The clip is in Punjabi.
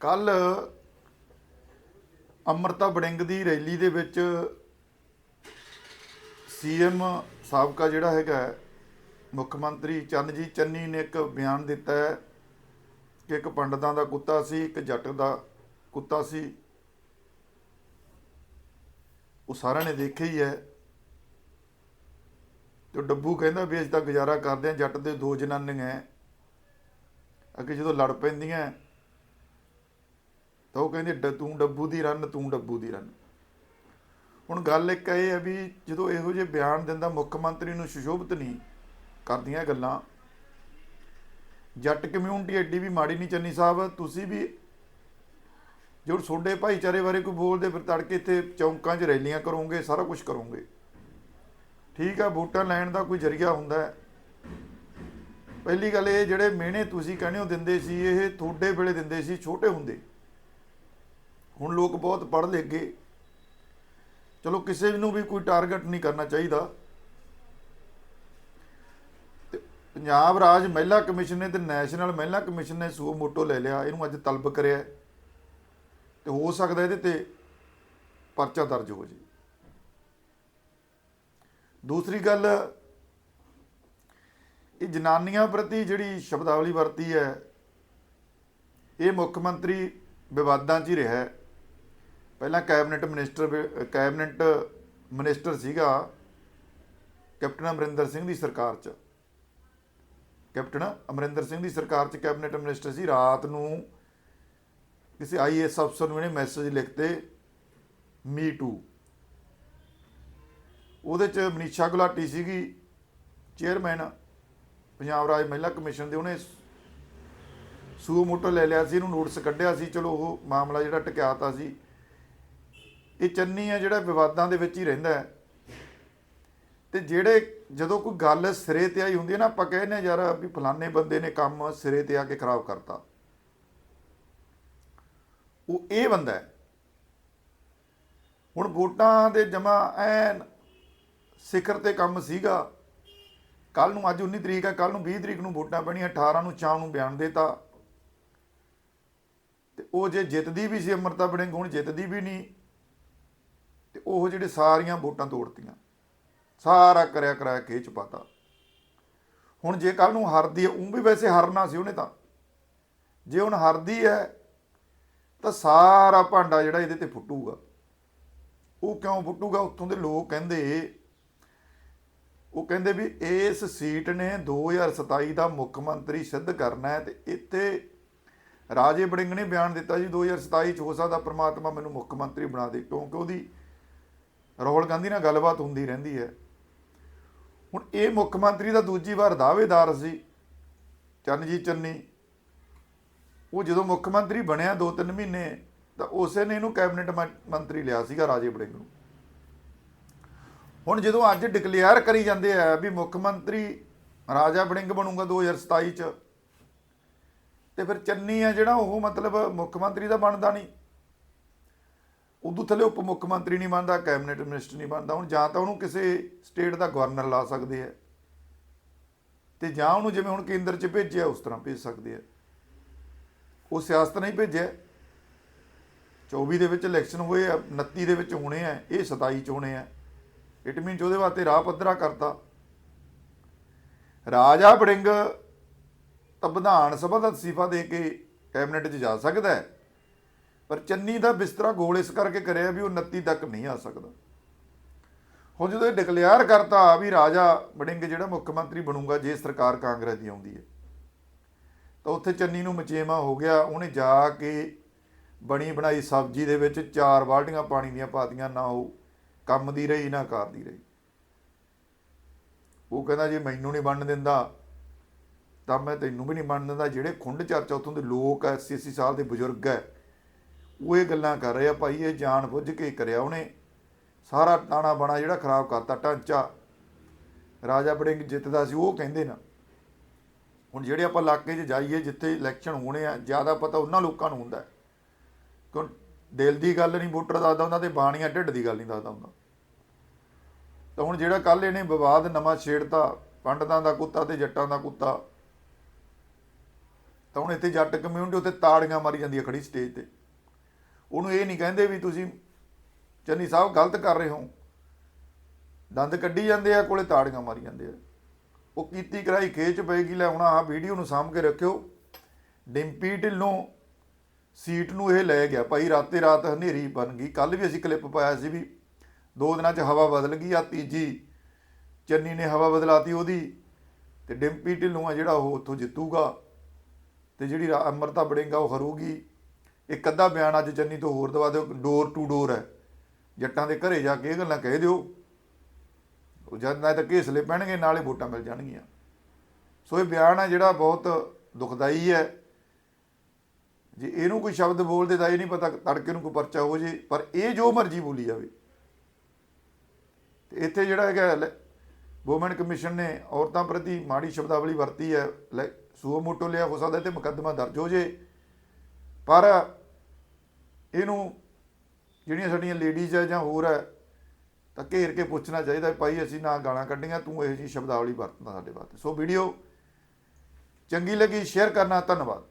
ਕੱਲ ਅਮਰਤਾ ਬੜਿੰਗ ਦੀ ਰੈਲੀ ਦੇ ਵਿੱਚ ਸੀਐਮ ਸਾਬਕਾ ਜਿਹੜਾ ਹੈਗਾ ਮੁੱਖ ਮੰਤਰੀ ਚਰਨਜੀਤ ਚੰਨੀ ਨੇ ਇੱਕ ਬਿਆਨ ਦਿੱਤਾ ਹੈ ਕਿ ਇੱਕ ਪੰਡਤਾਂ ਦਾ ਕੁੱਤਾ ਸੀ, ਇੱਕ ਜੱਟ ਦਾ ਕੁੱਤਾ ਸੀ। ਉਹ ਸਾਰਿਆਂ ਨੇ ਦੇਖਿਆ ਹੀ ਹੈ। ਤੇ ਡੱਬੂ ਕਹਿੰਦਾ ਵੀ ਅਸੀਂ ਤਾਂ ਗੁਜ਼ਾਰਾ ਕਰਦੇ ਹਾਂ, ਜੱਟ ਦੇ ਦੋ ਜਨਾਨੀਆਂ ਅੱਗੇ ਜਦੋਂ ਲੜ ਪੈਂਦੀਆਂ ਤਾਂ ਉਹ ਕਹਿੰਦੇ ਡ- ਤੂੰ ਡੱਬੂ ਦੀ ਰੰਨ ਤੂੰ ਡੱਬੂ ਦੀ ਰੰਨ ਹੁਣ ਗੱਲ ਇੱਕ ਇਹ ਹੈ ਵੀ ਜਦੋਂ ਇਹੋ ਜਿਹੇ ਬਿਆਨ ਦਿੰਦਾ ਮੁੱਖ ਮੰਤਰੀ ਨੂੰ ਸੁਸ਼ੋਭਿਤ ਨਹੀਂ ਕਰਦੀਆਂ ਗੱਲਾਂ, ਜੱਟ ਕਮਿਊਨਿਟੀ ਐਡੀ ਵੀ ਮਾੜੀ ਨਹੀਂ ਚੰਨੀ ਸਾਹਿਬ, ਤੁਸੀਂ ਵੀ ਜੋ ਤੁਹਾਡੇ ਭਾਈਚਾਰੇ ਬਾਰੇ ਕੋਈ ਬੋਲਦੇ ਫਿਰ ਤੜਕੇ ਇੱਥੇ ਚੌਂਕਾਂ 'ਚ ਰੈਲੀਆਂ ਕਰੋਗੇ, ਸਾਰਾ ਕੁਝ ਕਰੋਗੇ। ਠੀਕ ਆ, ਵੋਟਾਂ ਲੈਣ ਦਾ ਕੋਈ ਜ਼ਰੀਆ ਹੁੰਦਾ ਹੈ। ਪਹਿਲੀ ਗੱਲ ਇਹ ਜਿਹੜੇ ਮਿਹਣੇ ਤੁਸੀਂ ਕਹਿੰਦੇ ਹੋ ਦਿੰਦੇ ਸੀ, ਇਹ ਤੁਹਾਡੇ ਵੇਲੇ ਦਿੰਦੇ ਸੀ, ਛੋਟੇ ਹੁੰਦੇ। ਹੁਣ ਲੋਕ ਬਹੁਤ ਪੜ੍ਹ ਲਿਖ ਗਏ। ਚਲੋ ਕਿਸੇ ਨੂੰ ਵੀ ਕੋਈ ਟਾਰਗੇਟ ਨਹੀਂ ਕਰਨਾ ਚਾਹੀਦਾ। ਤੇ ਪੰਜਾਬ ਰਾਜ ਮਹਿਲਾ ਕਮਿਸ਼ਨ ਨੇ ਤੇ ਨੈਸ਼ਨਲ ਮਹਿਲਾ ਕਮਿਸ਼ਨ ਨੇ ਸੂ ਮੋਟੋ ਲੈ ਲਿਆ, ਇਹਨੂੰ ਅੱਜ ਤਲਬ ਕਰਿਆ ਹੈ। ਤੇ ਹੋ ਸਕਦਾ ਇਹਦੇ ਤੇ ਪਰਚਾ ਦਰਜ ਹੋ ਜੇ। ਦੂਸਰੀ ਗੱਲ, ਇਹ ਜਨਾਨੀਆਂ ਪ੍ਰਤੀ ਜਿਹੜੀ ਸ਼ਬਦਾਵਲੀ ਵਰਤੀ ਹੈ, ਇਹ ਮੁੱਖ ਮੰਤਰੀ ਵਿਵਾਦਾਂ 'ਚ ਹੀ ਰਿਹਾ ਹੈ। ਪਹਿਲਾਂ ਕੈਬਨਿਟ ਮਿਨਿਸਟਰ ਵੀ- ਕੈਬਨਿਟ ਮਿਨਿਸਟਰ ਸੀਗਾ ਕੈਪਟਨ ਅਮਰਿੰਦਰ ਸਿੰਘ ਦੀ ਸਰਕਾਰ 'ਚ। ਕੈਪਟਨ ਅਮਰਿੰਦਰ ਸਿੰਘ ਦੀ ਸਰਕਾਰ 'ਚ ਕੈਬਨਿਟ ਮਿਨਿਸਟਰ ਸੀ। ਰਾਤ ਨੂੰ ਕਿਸੇ ਆਈਏਐਸ ਅਫਸਰ ਨੂੰ ਇਹਨੇ ਮੈਸੇਜ ਲਿਖਤੇ, ਮੀ ਟੂ। ਉਹਦੇ 'ਚ ਮਨੀਸ਼ਾ ਗੁਲਾਟੀ ਸੀਗੀ, ਚੇਅਰਮੈਨ। ਪੰਜਾਬ ਰਾਜ ਮਹਿਲਾ ਕਮਿਸ਼ਨ ਦੇ ਉਹਨੇ ਸੂ ਮੋਟਰ ਲੈ ਲਿਆ ਸੀ ਇਹਨੂੰ ਨੋਟਿਸ ਕੱਢਿਆ ਸੀ, ਚਲੋ ਉਹ ਮਾਮਲਾ ਜਿਹੜਾ ਟਕਿਆਤਾ ਸੀ। ਇਹ ਚੰਨੀ ਹੈ ਜਿਹੜਾ ਵਿਵਾਦਾਂ ਦੇ ਵਿੱਚ ਹੀ ਰਹਿੰਦਾ ਹੈ। ਤੇ ਜਿਹੜੇ ਜਦੋਂ ਕੋਈ ਗੱਲ ਸਿਰੇ ਤੇ ਆਈ ਹੁੰਦੀ ਹੈ ਨਾ, ਆਪਾਂ ਕਹਿੰਦੇ ਹਾਂ ਯਾਰ ਵੀ ਫਲਾਣੇ ਬੰਦੇ ਨੇ ਕੰਮ ਸਿਰੇ ਤੇ ਆ ਕੇ ਖਰਾਬ ਕਰਤਾ। ਉਹ ਇਹ ਬੰਦਾ ਹੈ। ਹੁਣ ਵੋਟਾਂ ਦੇ ਜਮਾ ਐਨ ਸਿਖਰ ਤੇ ਕੰਮ ਸੀਗਾ। ਕੱਲ ਨੂੰ ਅੱਜ 19 ਤਰੀਕ ਹੈ ਕੱਲ ਨੂੰ 20 ਤਰੀਕ ਨੂੰ ਵੋਟਾਂ ਪੈਣੀਆਂ 18 ਨੂੰ ਚਾਹ ਨੂੰ ਬਿਆਨ ਦੇਤਾ। ਤੇ ਉਹ ਜੇ ਜਿੱਤਦੀ ਵੀ ਸੀ, ਅਮਰਤਾ ਬੜਿੰਗ ਹੁਣ ਜਿੱਤਦੀ ਵੀ ਨਹੀਂ ਤੇ ਉਹ ਜਿਹੜੇ ਸਾਰੀਆਂ ਵੋਟਾਂ ਤੋੜਤੀਆਂ, ਸਾਰਾ ਕਰਿਆ ਕਰਾਇਆ ਖੇਚ ਪਾਤਾ। ਹੁਣ ਜੇ ਕੱਲ ਨੂੰ ਹਾਰਦੀ ਹੈ ਉਹ ਵੀ ਵੈਸੇ ਹਾਰਨਾ ਸੀ ਉਹਨੇ ਤਾਂ। ਜੇ ਹੁਣ ਹਾਰਦੀ ਹੈ, ਤਾਂ ਸਾਰਾ ਭਾਂਡਾ ਜਿਹੜਾ ਇਹਦੇ ਤੇ ਫੁੱਟੂਗਾ। ਉਹ ਕਿਉਂ ਫੁੱਟੂਗਾ? ਉੱਥੋਂ ਦੇ ਲੋਕ ਕਹਿੰਦੇ, ਉਹ ਕਹਿੰਦੇ ਵੀ ਇਸ ਸੀਟ ਨੇ 2027 ਦਾ ਮੁੱਖ ਮੰਤਰੀ ਸਿੱਧ ਕਰਨਾ ਹੈ ਤੇ ਇੱਥੇ ਰਾਜੇ ਬੜਿੰਗ ਨੇ ਬਿਆਨ ਦਿੱਤਾ ਜੀ 2027 ਚ ਹੋ ਸਕਦਾ ਪ੍ਰਮਾਤਮਾ ਮੈਨੂੰ ਮੁੱਖ ਮੰਤਰੀ ਬਣਾ ਦੇ, ਕਿਉਂਕਿ ਉਹਦੀ ਰਾਹੁਲ ਗਾਂਧੀ ਨਾਲ ਗੱਲਬਾਤ ਹੁੰਦੀ ਰਹਿੰਦੀ ਹੈ। ਹੁਣ ਇਹ ਮੁੱਖ ਮੰਤਰੀ ਦਾ ਦੂਜੀ ਵਾਰ ਦਾਅਵੇਦਾਰ ਸੀ, ਚਰਨਜੀਤ ਚੰਨੀ। ਉਹ ਜਦੋਂ ਮੁੱਖ ਮੰਤਰੀ ਬਣਿਆ 2-3 ਮਹੀਨੇ, ਤਾਂ ਉਸੇ ਨੇ ਇਹਨੂੰ ਕੈਬਨਿਟ ਮੰਤਰੀ ਲਿਆ ਸੀਗਾ ਰਾਜੇ ਬੜਿੰਗ ਨੂੰ। ਹੁਣ ਜਦੋਂ ਅੱਜ ਡਿਕਲੇਅਰ ਕਰੀ ਜਾਂਦੇ ਆ ਵੀ ਮੁੱਖ ਮੰਤਰੀ ਰਾਜਾ ਬੜਿੰਗ ਬਣੂਗਾ 2027 ਚ, ਤੇ ਫਿਰ ਚੰਨੀ ਆ ਜਿਹੜਾ ਉਹ ਮਤਲਬ ਮੁੱਖ ਮੰਤਰੀ ਦਾ ਬਣਦਾ ਨਹੀਂ। ਉਦੋਂ ਥੱਲੇ ਉਪ ਮੁੱਖ ਮੰਤਰੀ ਨਹੀਂ ਬਣਦਾ, ਕੈਬਨਿਟ ਮਿਨਿਸਟਰ ਨਹੀਂ ਬਣਦਾ। ਹੁਣ ਜਾਂ ਤਾਂ ਉਹਨੂੰ ਕਿਸੇ ਸਟੇਟ ਦਾ ਗਵਰਨਰ ਲਾ ਸਕਦੇ ਆ ਤੇ ਜਾਂ ਉਹਨੂੰ ਜਿਵੇਂ ਹੁਣ ਕੇਂਦਰ 'ਚ ਭੇਜਿਆ, ਉਸ ਤਰ੍ਹਾਂ ਭੇਜ ਸਕਦੇ ਆ। ਉਹ ਸਿਆਸਤ ਨਹੀਂ ਭੇਜਿਆ। 24 ਦੇ ਵਿੱਚ ਇਲੈਕਸ਼ਨ ਹੋਏ ਆ 29 ਦੇ ਵਿੱਚ ਹੋਣੇ ਆ, ਇਹ 27 ਚ ਹੋਣੇ ਆ। ਇਟ ਮੀਨਸ ਉਹਦੇ ਵਾਸਤੇ ਰਾਹ ਪੱਧਰਾ ਕਰਤਾ। ਰਾਜਾ ਬੜਿੰਗ ਤਾਂ ਵਿਧਾਨ ਸਭਾ ਦਾ ਅਸਤੀਫਾ ਦੇ ਕੇ ਕੈਬਨਿਟ 'ਚ ਜਾ ਸਕਦਾ ਹੈ। ਪਰ ਚੰਨੀ ਦਾ ਬਿਸਤਰਾ ਗੋਲ ਇਸ ਕਰਕੇ ਕਰਿਆ ਵੀ ਉਹ 29 ਤੱਕ ਨਹੀਂ ਆ ਸਕਦਾ। ਹੁਣ ਜਦੋਂ ਇਹ ਡਿਕਲੇਅਰ ਕਰਤਾ ਵੀ ਰਾਜਾ ਬੜਿੰਗ ਜਿਹੜਾ ਮੁੱਖ ਮੰਤਰੀ ਬਣੂਗਾ ਜੇ ਸਰਕਾਰ ਕਾਂਗਰਸ ਦੀ ਆਉਂਦੀ ਹੈ, ਤਾਂ ਉੱਥੇ ਚੰਨੀ ਨੂੰ ਮਚੇਮਾ ਹੋ ਗਿਆ, ਉਹਨੇ ਜਾ ਕੇ ਬਣੀ ਬਣਾਈ ਸਬਜ਼ੀ ਦੇ ਵਿੱਚ ਚਾਰ ਬਾਲਟੀਆਂ ਪਾਣੀ ਦੀਆਂ ਪਾਤੀਆਂ, ਨਾ ਉਹ ਕੰਮ ਦੀ ਰਹੀ, ਨਾ ਕਰਦੀ ਰਹੀ। ਉਹ ਕਹਿੰਦਾ ਜੇ ਮੈਨੂੰ ਨਹੀਂ ਬਣਨ ਦਿੰਦਾ, ਤਾਂ ਮੈਂ ਤੈਨੂੰ ਵੀ ਨਹੀਂ ਬਣਨ ਦਿੰਦਾ। ਜਿਹੜੇ ਖੁੰਡ ਚਰਚਾ ਉੱਥੋਂ ਦੇ ਲੋਕ ਐ 80 80 ਸਾਲ ਦੇ ਬਜ਼ੁਰਗ ਐ ਉਹ ਇਹ ਗੱਲਾਂ ਕਰ ਰਿਹਾ ਭਾਈ ਇਹ ਜਾਣ ਬੁੱਝ ਕੇ ਕਰਿਆ ਉਹਨੇ। ਸਾਰਾ ਟਾਣਾ ਬਣਾ ਜਿਹੜਾ ਖਰਾਬ ਕਰਤਾ, ਢਾਂਚਾ। ਰਾਜਾ ਬੜਿੰਗ ਜਿੱਤਦਾ ਸੀ, ਉਹ ਕਹਿੰਦੇ ਨਾ, ਹੁਣ ਜਿਹੜੇ ਆਪਾਂ ਇਲਾਕੇ 'ਚ ਜਾਈਏ, ਜਿੱਥੇ ਇਲੈਕਸ਼ਨ ਹੋਣੇ ਆ, ਜ਼ਿਆਦਾ ਪਤਾ ਉਹਨਾਂ ਲੋਕਾਂ ਨੂੰ ਹੁੰਦਾ। ਕਿਉਂ ਦਿਲ ਦੀ ਗੱਲ ਨਹੀਂ, ਵੋਟਰ ਦੱਸਦਾ ਹੁੰਦਾ ਤੇ ਬਾਣੀਆਂ, ਢਿੱਡ ਦੀ ਗੱਲ ਨਹੀਂ ਦੱਸਦਾ ਹੁੰਦਾ। ਤਾਂ ਹੁਣ ਜਿਹੜਾ ਕੱਲ ਇਹਨੇ ਵਿਵਾਦ ਨਵਾਂ ਛੇੜਤਾ, ਪੰਡਤਾਂ ਦਾ ਕੁੱਤਾ ਤੇ ਜੱਟਾਂ ਦਾ ਕੁੱਤਾ। ਤਾਂ ਹੁਣ ਇੱਥੇ ਜੱਟ ਕਮਿਊਨਿਟੀ ਉੱਤੇ ਤਾੜੀਆਂ ਮਾਰੀ ਜਾਂਦੀ ਹੈ ਖੜੀ ਸਟੇਜ ਤੇ। ਉਹਨੂੰ ਇਹ ਨਹੀਂ ਕਹਿੰਦੇ ਵੀ ਤੁਸੀਂ ਚੰਨੀ ਸਾਹਿਬ ਗਲਤ ਕਰ ਰਹੇ ਹੋ। ਦੰਦ ਕੱਢੀ ਜਾਂਦੇ ਆ, ਕੋਲੇ ਤਾੜੀਆਂ ਮਾਰੀ ਜਾਂਦੇ ਆ। ਉਹ ਕੀਤੀ ਕਰਾਈ, ਖੇਚ ਪਏਗੀ, ਲੈ ਹੁਣ ਆਹ ਵੀਡੀਓ ਨੂੰ ਸਾਂਭ ਕੇ ਰੱਖਿਓ। ਡਿੰਪੀ ਢਿੱਲੋਂ ਸੀਟ ਨੂੰ ਇਹ ਲੈ ਗਿਆ, ਭਾਈ ਰਾਤੇ ਰਾਤ ਹਨੇਰੀ ਬਣ ਗਈ। ਕੱਲ ਵੀ ਅਸੀਂ ਕਲਿੱਪ ਪਾਇਆ ਸੀ ਵੀ ਦੋ ਦਿਨਾਂ 'ਚ ਹਵਾ ਬਦਲ ਗਈ ਆ ਤੀਜੀ ਚੰਨੀ ਨੇ ਹਵਾ ਬਦਲਾਤੀ ਉਹਦੀ। ਤੇ ਡਿੰਪੀ ਢਿੱਲੋਂ ਆ ਜਿਹੜਾ ਉਹ ਉੱਥੋਂ ਜਿੱਤੂਗਾ ਤੇ ਜਿਹੜੀ ਰਾ- ਅੰਮ੍ਰਿਤਾ ਬੜਿੰਗਾ ਉਹ ਹਰੂਗੀ। ਇੱਕ ਅੱਧਾ ਬਿਆਨ ਅੱਜ ਚੰਨੀ ਤੋਂ ਹੋਰ ਦਵਾ ਦਿਓ ਡੋਰ ਟੂ ਡੋਰ ਹੈ। ਜੱਟਾਂ ਦੇ ਘਰੇ ਜਾ ਕੇ ਇਹ ਗੱਲਾਂ ਕਹਿ ਦਿਓ। ਉਹ ਜਦ ਨਾ ਤਾਂ ਘੇਸਲੇ ਪੈਣਗੇ, ਨਾਲੇ ਵੋਟਾਂ ਮਿਲ ਜਾਣਗੀਆਂ। ਸੋ ਇਹ ਬਿਆਨ ਹੈ ਜਿਹੜਾ ਬਹੁਤ ਦੁਖਦਾਈ ਹੈ। ਜੇ ਇਹਨੂੰ ਕੋਈ ਸ਼ਬਦ ਬੋਲਦੇ ਤਾਂ ਇਹ ਨਹੀਂ ਪਤਾ ਤੜਕੇ ਨੂੰ ਕੋਈ ਪਰਚਾ ਹੋ ਜੇ, ਪਰ ਇਹ ਜੋ ਮਰਜ਼ੀ ਬੋਲੀ ਜਾਵੇ। ਤੇ ਇੱਥੇ ਜਿਹੜਾ ਹੈਗਾ ਵੂਮਨ ਕਮਿਸ਼ਨ ਨੇ ਔਰਤਾਂ ਪ੍ਰਤੀ ਮਾੜੀ ਸ਼ਬਦਾਵਲੀ ਵਰਤੀ ਹੈ। ਲੈ ਸੂਓ ਮੋਟੋ ਲਿਆ, ਹੋ ਸਕਦਾ ਤੇ ਮੁਕੱਦਮਾ ਦਰਜ ਹੋ ਜੇ। ਪਰ ਇਹਨੂੰ ਜਿਹੜੀਆਂ ਸਾਡੀਆਂ ਲੇਡੀਜ਼ ਹੈ ਜਾਂ ਹੋਰ ਹੈ ਤਾਂ ਘੇਰ ਕੇ ਪੁੱਛਣਾ ਚਾਹੀਦਾ ਭਾਈ ਅਸੀਂ ਨਾ ਗਾਲਾਂ ਕੱਢੀਆਂ, ਤੂੰ ਇਹੋ ਜਿਹੀ ਸ਼ਬਦਾਵਲੀ ਵਰਤਦਾ ਸਾਡੇ ਵਾਸਤੇ। ਸੋ ਵੀਡੀਓ ਚੰਗੀ ਲੱਗੀ ਸ਼ੇਅਰ ਕਰਨਾ, ਧੰਨਵਾਦ।